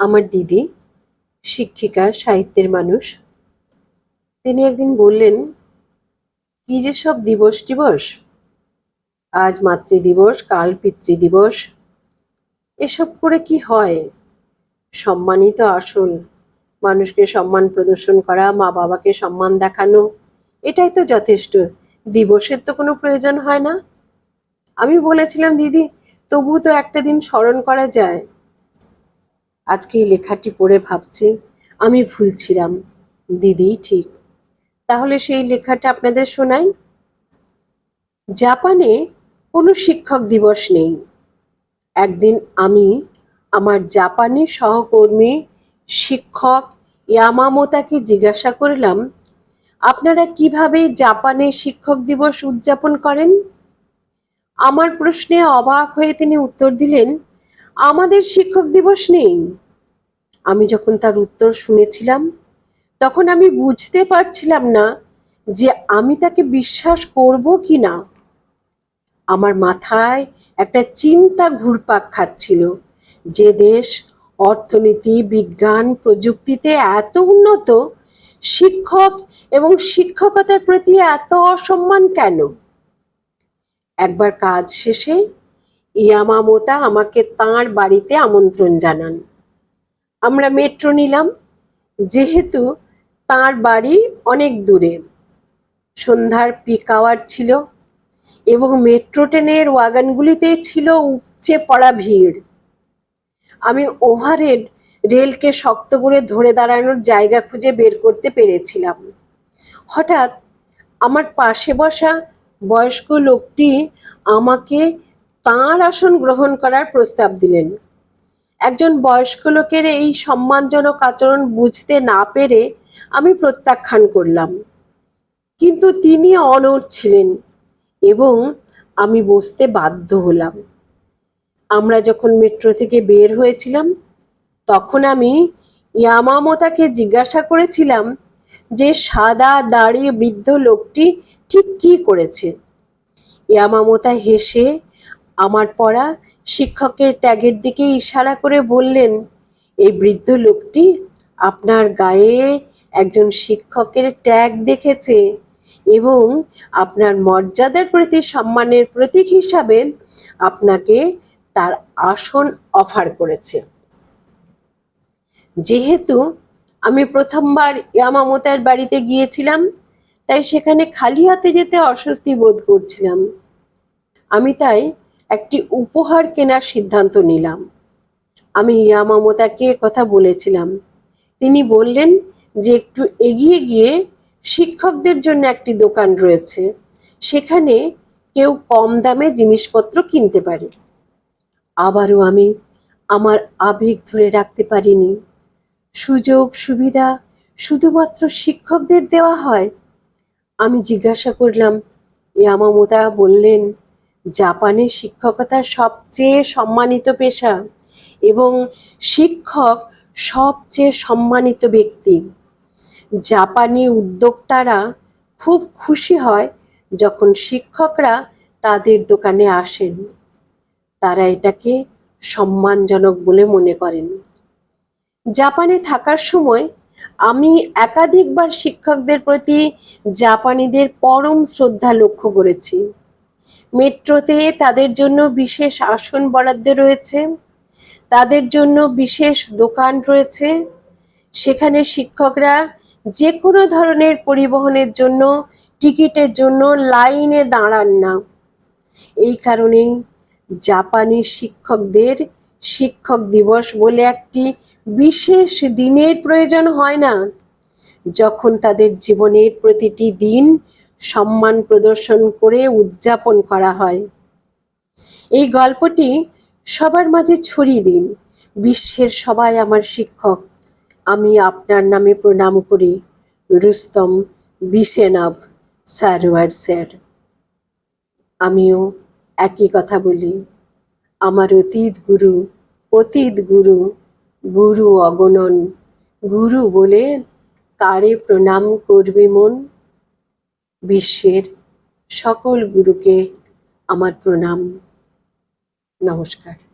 আমার দিদি, শিক্ষিকা, সাহিত্যের মানুষ। তিনি একদিন বললেন, কি যে সব দিবস টিবস আজ মাতৃদিবস, কাল পিতৃদিবস। এসব করে কি হয়? সম্মানই তো আসল মানুষকে সম্মান প্রদর্শন করা মা বাবাকে সম্মান দেখানো, এটাই তো যথেষ্ট। দিবসের তো কোনো প্রয়োজন হয় না। আমি বলেছিলাম, দিদি তবু তো একটা দিন স্মরণ করা যায়। আজকে এই লেখাটি পড়ে ভাবছি, আমি ভুলছিলাম। দিদিই ঠিক। তাহলে সেই লেখাটা আপনাদের শোনাই। জাপানে কোনো শিক্ষক দিবস নেই। একদিন আমি আমার জাপানি সহকর্মী শিক্ষক ইয়ামামোতাকে জিজ্ঞাসা করলাম, আপনারা কীভাবে জাপানে শিক্ষক দিবস উদযাপন করেন? আমার প্রশ্নে অবাক হয়ে তিনি উত্তর দিলেন আমাদের শিক্ষক দিবস নেই। আমি যখন তার উত্তর শুনেছিলাম, তখন আমি বুঝতে পারছিলাম না যে আমি তাকে বিশ্বাস করব কি না আমার মাথায় একটা চিন্তা ঘুরপাক খাচ্ছিল যে দেশ, অর্থনীতি, বিজ্ঞান প্রযুক্তিতে এত উন্নত, শিক্ষক এবং শিক্ষকতার প্রতি এত অসম্মান কেন? একবার কাজ শেষে ইয়ামামোতা আমাকে তাঁর বাড়িতে আমন্ত্রণ জানান। আমরা মেট্রো নিলাম, যেহেতু তাঁর বাড়ি অনেক দূরে। সন্ধ্যার পিক আওয়ার ছিল এবং মেট্রো ট্রেনের ওয়াগানগুলিতে ছিল উপচে পড়া ভিড়। আমি ওভারহেড রেলকে শক্ত করে ধরে দাঁড়ানোর জায়গা খুঁজে বের করতে পেরেছিলাম। হঠাৎ আমার পাশে বসা বয়স্ক লোকটি আমাকে তাঁর আসন গ্রহণ করার প্রস্তাব দিলেন। একজন বয়স্ক লোকের এই সম্মানজনক আচরণ বুঝতে না পেরে আমি প্রত্যাখ্যান করলাম। কিন্তু তিনি অনড় ছিলেন এবং আমি বসতে বাধ্য হলাম। আমরা যখন মেট্রো থেকে বের হয়েছিলাম, তখন আমি ইয়ামামোতাকে জিজ্ঞাসা করেছিলাম যে, সাদা দাড়ি বৃদ্ধ লোকটি ঠিক কি করেছে? ইয়ামামোতা হেসে আমার পড়া শিক্ষকের ট্যাগের দিকে ইশারা করে বললেন, এই বৃদ্ধ লোকটি আপনার গায়ে একজন শিক্ষকের ট্যাগ দেখেছে এবং আপনার মর্যাদার প্রতি সম্মানের প্রতীক হিসাবে আপনাকে তার আসন অফার করেছে। যেহেতু আমি প্রথমবার ইয়ামামতার বাড়িতে গিয়েছিলাম, তাই সেখানে খালি হাতে যেতে অস্বস্তি বোধ করছিলাম। আমি তাই একটি উপহার কেনার সিদ্ধান্ত নিলাম। আমি ইয়ামামতাকে কথা বলেছিলাম। তিনি বললেন যে একটু এগিয়ে গিয়ে শিক্ষকদের জন্য একটি দোকান রয়েছে। সেখানে কেউ কম দামে জিনিসপত্র কিনতে পারে। আবারও আমি আমার আবেগ ধরে রাখতে পারিনি। সুযোগ সুবিধা শুধুমাত্র শিক্ষকদের দেওয়া হয়? আমি জিজ্ঞাসা করলাম, ইয়ামামোতা বললেন জাপানে শিক্ষকতা সবচেয়ে সম্মানিত পেশা এবং শিক্ষক সবচেয়ে সম্মানিত ব্যক্তি। জাপানি উদ্যোক্তারা খুব খুশি হয় যখন শিক্ষকরা তাদের দোকানে আসেন। তারা এটাকে সম্মানজনক বলে মনে করেন। জাপানে থাকার সময় আমি একাধিকবার শিক্ষকদের প্রতি জাপানিদের পরম শ্রদ্ধা লক্ষ্য করেছি। মেট্রোতে তাদের জন্য বিশেষ আসন বরাদ্দ রয়েছে, তাদের জন্য বিশেষ দোকান রয়েছে। সেখানে শিক্ষকরা যে কোনো ধরনের পরিবহনের জন্য টিকিটের জন্য লাইনে দাঁড়ান না। এই কারণেই জাপানি শিক্ষকদের শিক্ষক দিবস বলে একটি বিশেষ দিনের প্রয়োজন হয় না। যখন তাদের জীবনের প্রতিটি দিন সম্মান প্রদর্শন করে উদযাপন করা হয়। এই গল্পটি সবার মাঝে ছড়িয়ে দিন। বিশ্বের সবাই আমার শিক্ষক। আমি আপনার নামে প্রণাম করি, রুস্তম বিসেনাভ সারওয়ার স্যার আমিও একই কথা বলি। আমার অতীত গুরু অতীত গুরু গুরু অগণন। গুরু বলে কারে প্রণাম করবে মন? বিশ্বের সকল গুরুকে আমার প্রণাম। নমস্কার।